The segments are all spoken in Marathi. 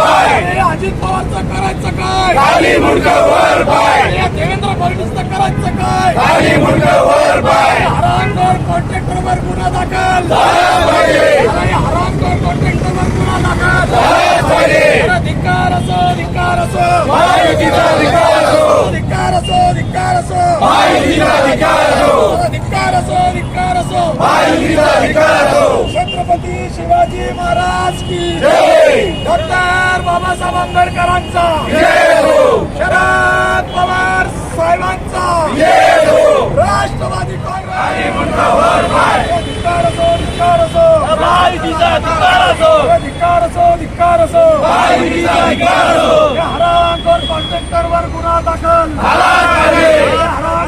अरे अजित पवारचं करायचं काय? खाली मुंडक वर पाय. देवेंद्र फडणवीसचं करायचं काय? खाली मुंडक वर पाय. हरामखोर कॉन्ट्रॅक्टरवर गुन्हा दाखल. हरामखोर कॉन्ट्रॅक्टरवर गुन्हा दाखल. धिक्कार असो धिक्कार असो. महायुतीचा अधिकार असो. धिक्कार असो धिक्कार असो. महायुतीचा अधिकार असो. धिक्कार असो धिक्कार असो. महायुतीचा अधिकार असो. छत्रपती शिवाजी महाराज की जय. डॉक्टर बाबासाहेब आंबेडकरांचा जय हो शरद पवार साहेबांचा जय हो राष्ट्रवादी काँग्रेस मुंडक वर पाय धिक्कार असो धिक्कार असो महायुतीचा अधिकार असो धिक्कार असो धिक्कार कॉन्ट्रॅक्टरवर गुन्हा दाखल.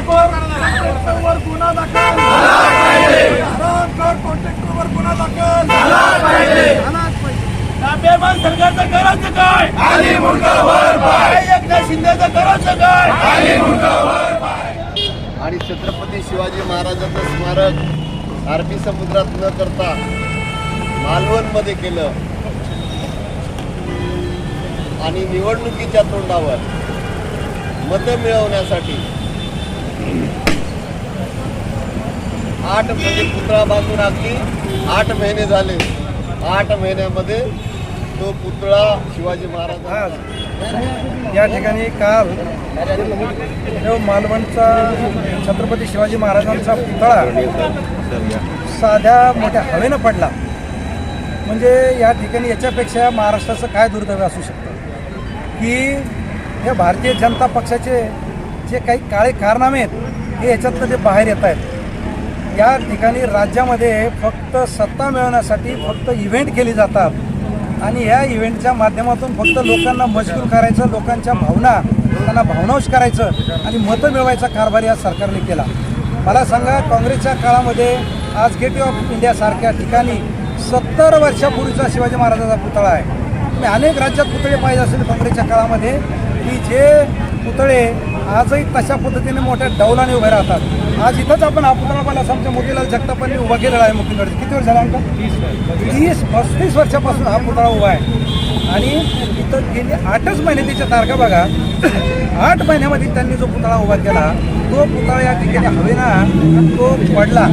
कॉन्ट्रॅक्टरवर गुन्हा दाखल. गुन्हा दाखल. बेमान सरकारचं करायचं काय? वर पाय. एकनाथ शिंदेचं करायचं काय? वर आणि छत्रपती शिवाजी महाराजांचं स्मारक अरबी समुद्रात न करता मालवणमध्ये केलं. आणि निवडणुकीच्या तोंडावर मतं मिळवण्यासाठी आठ म्हणजे पुतळा बांधून अगदी आठ महिने झाले. आठ महिन्यामध्ये तो पुतळा शिवाजी महाराज या ठिकाणी काल मालवणचा छत्रपती शिवाजी महाराजांचा पुतळा साध्या मोठ्या हवेनं पडला. म्हणजे या ठिकाणी याच्यापेक्षा महाराष्ट्राचं काय दुर्दैव असू शकतं? की हे भारतीय जनता पक्षाचे जे काही काळे कारनामे आहेत हे याच्यातनं ते बाहेर येत आहेत या ठिकाणी राज्यामध्ये फक्त सत्ता मिळवण्यासाठी फक्त इव्हेंट केली जातात. आणि ह्या इव्हेंटच्या माध्यमातून फक्त लोकांना मजबूर करायचं लोकांच्या भावना त्यांना भावनांश करायचं आणि मतं मिळवायचा कारभार या सरकारने केला. मला सांगा काँग्रेसच्या काळामध्ये आज गेट ऑफ इंडियासारख्या ठिकाणी सत्तर वर्षापूर्वीचा शिवाजी महाराजांचा पुतळा आहे. तुम्ही अनेक राज्यात पुतळे पाहिजे असेल काँग्रेसच्या काळामध्ये की जे पुतळे आजही तशा पद्धतीने मोठ्या डौलाने उभे राहतात. आज इथंच आपण हा पुतळा पाहिला असं आमच्या मोतीलाल जगतापांनी उभा केलेला आहे मुख्यमंत्री किती वर्ष झाला आमचा तीस पस्तीस वर्षापासून हा पुतळा उभा आहे. आणि इथं गेले आठच महिने त्याच्या तारखा बघा. आठ महिन्यामध्ये त्यांनी जो पुतळा उभा केला तो पुतळा या ठिकाणी हवेना तो पडला.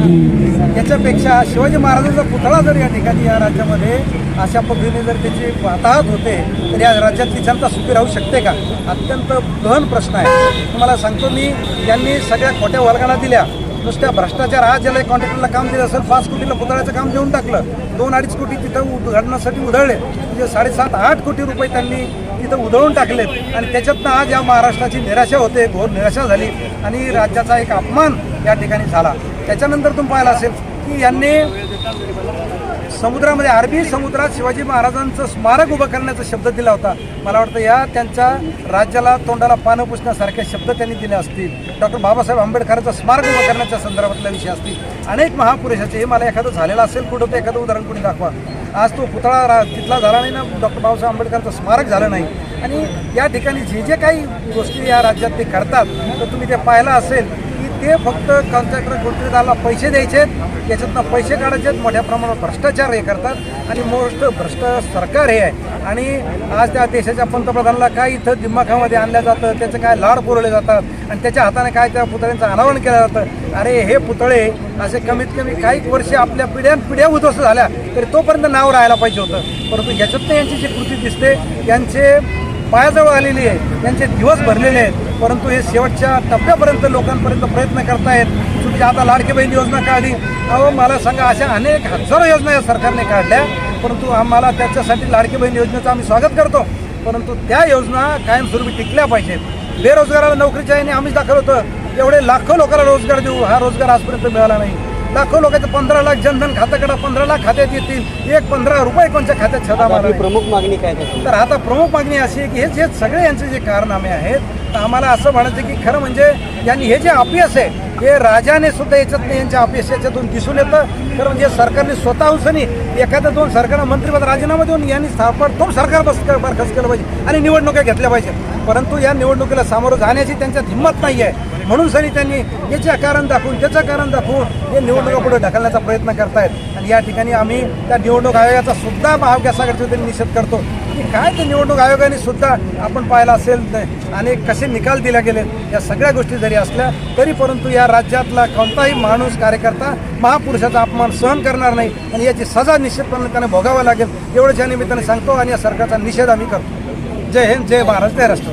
याच्यापेक्षा शिवाजी महाराजांचा पुतळा जर या ठिकाणी या राज्यामध्ये अशा पद्धतीने जर त्याची वाताहत होते तर या राज्यातली जनता सुखी राहू शकते का? अत्यंत गहन प्रश्न आहे. तुम्हाला सांगतो मी यांनी सगळ्या खोट्या वर्गाला दिल्या. नुसत्या भ्रष्टाचार आज ज्याला कॉन्ट्रॅक्टरला काम दिलं असेल पाच कोटीला पुतळ्याचं काम देऊन टाकलं. दोन अडीच कोटी तिथं उघडण्यासाठी उधळले. म्हणजे साडेसात आठ कोटी रुपये त्यांनी तिथं उधळून टाकलेत. आणि त्याच्यातनं आज या महाराष्ट्राची निराशा होते घोर निराशा झाली. आणि राज्याचा एक अपमान या ठिकाणी झाला. त्याच्यानंतर तुम्ही पाहिलं असेल की यांनी समुद्रामध्ये अरबी समुद्रात शिवाजी महाराजांचं स्मारक उभं करण्याचा शब्द दिला होता. मला वाटतं या त्यांच्या राज्याला तोंडाला पानं पुसण्यासारखे शब्द त्यांनी दिले असतील. डॉक्टर बाबासाहेब आंबेडकरांचं स्मारक उभं करण्याच्या संदर्भातला विषय असतील. अनेक महापुरुषाचे हे मला एखादं झालेलं असेल कुठं तर एखादं उदाहरण कुणी दाखवा. आज तो पुतळा रा तिथला झाला नाही ना डॉक्टर बाबासाहेब आंबेडकरांचं स्मारक झालं नाही. आणि या ठिकाणी जे जे काही गोष्टी या राज्यात ते करतात तर तुम्ही ते पाहिलं असेल ते फक्त कॉन्ट्रॅक्टर गुंतवणूकदाराला पैसे द्यायचे आहेत याच्यातनं पैसे काढायचे आहेत मोठ्या प्रमाणात भ्रष्टाचार हे करतात. आणि मोस्ट भ्रष्ट सरकार हे आहे. आणि आज त्या देशाच्या पंतप्रधानाला काय इथं दिमाखामध्ये आणलं जातं त्याचे काय लाड पुरवले जातात आणि त्याच्या हाताने काय त्या पुतळ्यांचं अनावरण केलं जातं? अरे हे पुतळे असे कमीत कमी काही वर्षे आपल्या पिढ्यान पिढ्या उद्ध्वस्त झाल्या तरी तोपर्यंत नाव राहायला पाहिजे होतं. परंतु याच्यातनं यांची जी कृती दिसते यांचे पायाजवळ आलेली आहे त्यांचे दिवस भरलेले आहेत. परंतु हे शेवटच्या टप्प्यापर्यंत लोकांपर्यंत प्रयत्न करतायत. तुमची आता लाडकी बहीण योजना काढली. अहो मला सांगा अशा अनेक हजारो योजना या सरकारने काढल्या. परंतु आम्हाला त्याच्यासाठी लाडकी बहीण योजनेचं आम्ही स्वागत करतो. परंतु त्या योजना कायमस्वरूपी टिकल्या पाहिजेत. बेरोजगाराला नोकरीच्या याने आम्हीच दाखल होतं. एवढे लाखो लोकांना रोजगार देऊ हा रोजगार आजपर्यंत मिळाला नाही. लाखो लोकांचं पंधरा लाख जनधन खात्याकडे पंधरा लाख खात्यात येतील. एक पंधरा रुपये कोणत्या खात्यात छदा मारा. प्रमुख मागणी काय तर आता प्रमुख मागणी अशी आहे की हे जे सगळे यांचे जे कारनामे आहेत आम्हाला असं म्हणायचं की खरं म्हणजे यांनी हे जे अपयश आहे हे राजाने सुद्धा याच्यात यांच्या अपयश याच्यातून दिसून येतं. तर जे सरकारने स्वतःहून एखाद्या दोन सरकार मंत्रिपद राजीनामा देऊन यांनी ताबडतोब सरकार बस बरखास्त केलं पाहिजे आणि निवडणुका घेतल्या पाहिजेत. परंतु या निवडणुकीला सामोरं जाण्याची त्यांच्यात हिंमत नाही आहे. म्हणून सनी त्यांनी याच्या कारण दाखवून त्याचं कारण दाखवून हे निवडणुका पुढे ढकलण्याचा प्रयत्न करतायत. आणि या ठिकाणी आम्ही त्या निवडणूक आयोगाचा सुद्धा महाविकास वतीने निषेध करतो की काय ते निवडणूक आयोगाने सुद्धा आपण पाहायला असेल आणि कसे निकाल दिले गेले या सगळ्या गोष्टी जरी असल्या तरी परंतु या या राज्यातला कोणताही माणूस कार्यकर्ता महापुरुषाचा अपमान सहन करणार नाही आणि याची सजा निश्चितपणे त्याने भोगावं लागेल. एवढंच या निमित्ताने सांगतो आणि या सरकारचा निषेध आम्ही करतो. जय हिंद जय महाराज जय राष्ट्र